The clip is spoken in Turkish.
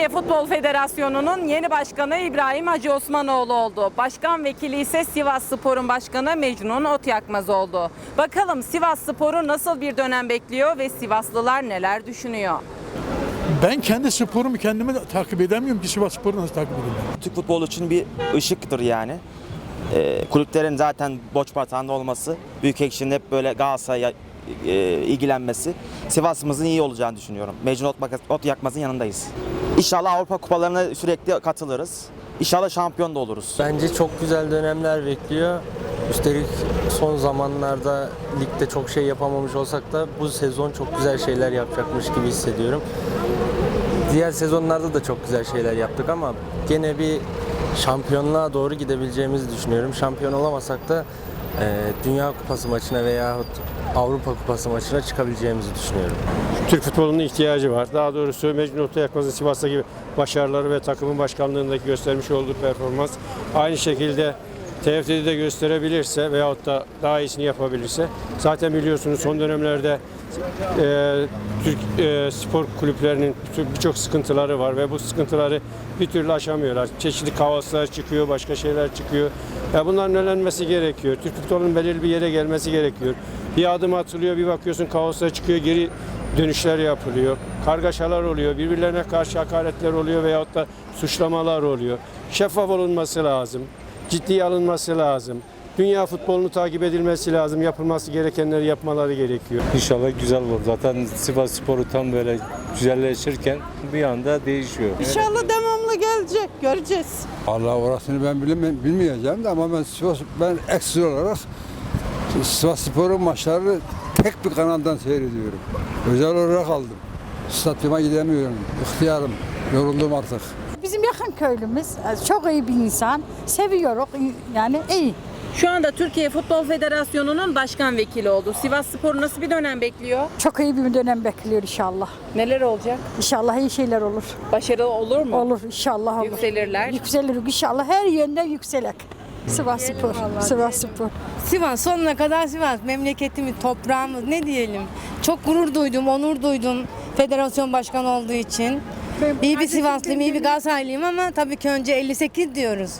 Türkiye Futbol Federasyonu'nun yeni başkanı İbrahim Hacı Osmanoğlu oldu. Başkan vekili ise Sivas Spor'un başkanı Mecnun Otyakmaz oldu. Bakalım Sivas Spor'u nasıl bir dönem bekliyor ve Sivaslılar neler düşünüyor? Ben kendi sporumu kendimi de takip edemiyorum ki Sivas Spor'u nasıl takip edeyim? Türk futbolu için bir ışıktır yani. Ee, kulüplerin zaten borç batağında olması, büyük ekşinin hep böyle Galatasaray'a e, ilgilenmesi Sivas'ımızın iyi olacağını düşünüyorum. Mecnun Ot, Ot Yakmaz'ın yanındayız. İnşallah Avrupa kupalarına sürekli katılırız. İnşallah şampiyon da oluruz. Bence çok güzel dönemler bekliyor. Üstelik son zamanlarda ligde çok şey yapamamış olsak da bu sezon çok güzel şeyler yapacakmış gibi hissediyorum. Diğer sezonlarda da çok güzel şeyler yaptık ama gene bir şampiyonluğa doğru gidebileceğimizi düşünüyorum. Şampiyon olamasak da Dünya Kupası maçına veya Avrupa Kupası maçına çıkabileceğimizi düşünüyorum. Türk futbolunun ihtiyacı var. Daha doğrusu Mecnun Orta Yakmaz'ın Sivas'taki başarıları ve takımın başkanlığındaki göstermiş olduğu performans aynı şekilde TFT'de de gösterebilirse veyahut da daha iyisini yapabilirse zaten biliyorsunuz son dönemlerde e, Türk e, spor kulüplerinin birçok sıkıntıları var ve bu sıkıntıları bir türlü aşamıyorlar. Çeşitli kaoslar çıkıyor, başka şeyler çıkıyor. Ya bunların önlenmesi gerekiyor. Türk futbolunun belirli bir yere gelmesi gerekiyor. Bir adım atılıyor, bir bakıyorsun kaoslar çıkıyor, geri dönüşler yapılıyor. Kargaşalar oluyor, birbirlerine karşı hakaretler oluyor veyahut da suçlamalar oluyor. Şeffaf olunması lazım, ciddiye alınması lazım. Dünya futbolunu takip edilmesi lazım, yapılması gerekenleri yapmaları gerekiyor. İnşallah güzel olur. Zaten Sivas Sporu tam böyle güzelleşirken bir anda değişiyor. İnşallah devamlı gelecek, göreceğiz. Allah orasını ben bilemem, bilmeyeceğim de ama ben Sivas, ben ekstra olarak Sivas Spor'un maçlarını tek bir kanaldan seyrediyorum. Özel olarak aldım. Stadyuma gidemiyorum. İhtiyarım. Yoruldum artık. Bizim yakın köylümüz çok iyi bir insan. Seviyoruz yani iyi. Şu anda Türkiye Futbol Federasyonu'nun başkan vekili oldu. Sivas Spor nasıl bir dönem bekliyor? Çok iyi bir dönem bekliyor inşallah. Neler olacak? İnşallah iyi şeyler olur. Başarılı olur mu? Olur inşallah olur. Yükselirler. Yükselir inşallah her yönden yükselek. Sivas Spor, Sivas Spor. Sivas sonuna kadar Sivas memleketimiz, toprağımız ne diyelim. Çok gurur duydum, onur duydum federasyon başkanı olduğu için. İyi bir Sivaslıyım, iyi bir Galatasaraylıyım ama tabii ki önce 58 diyoruz.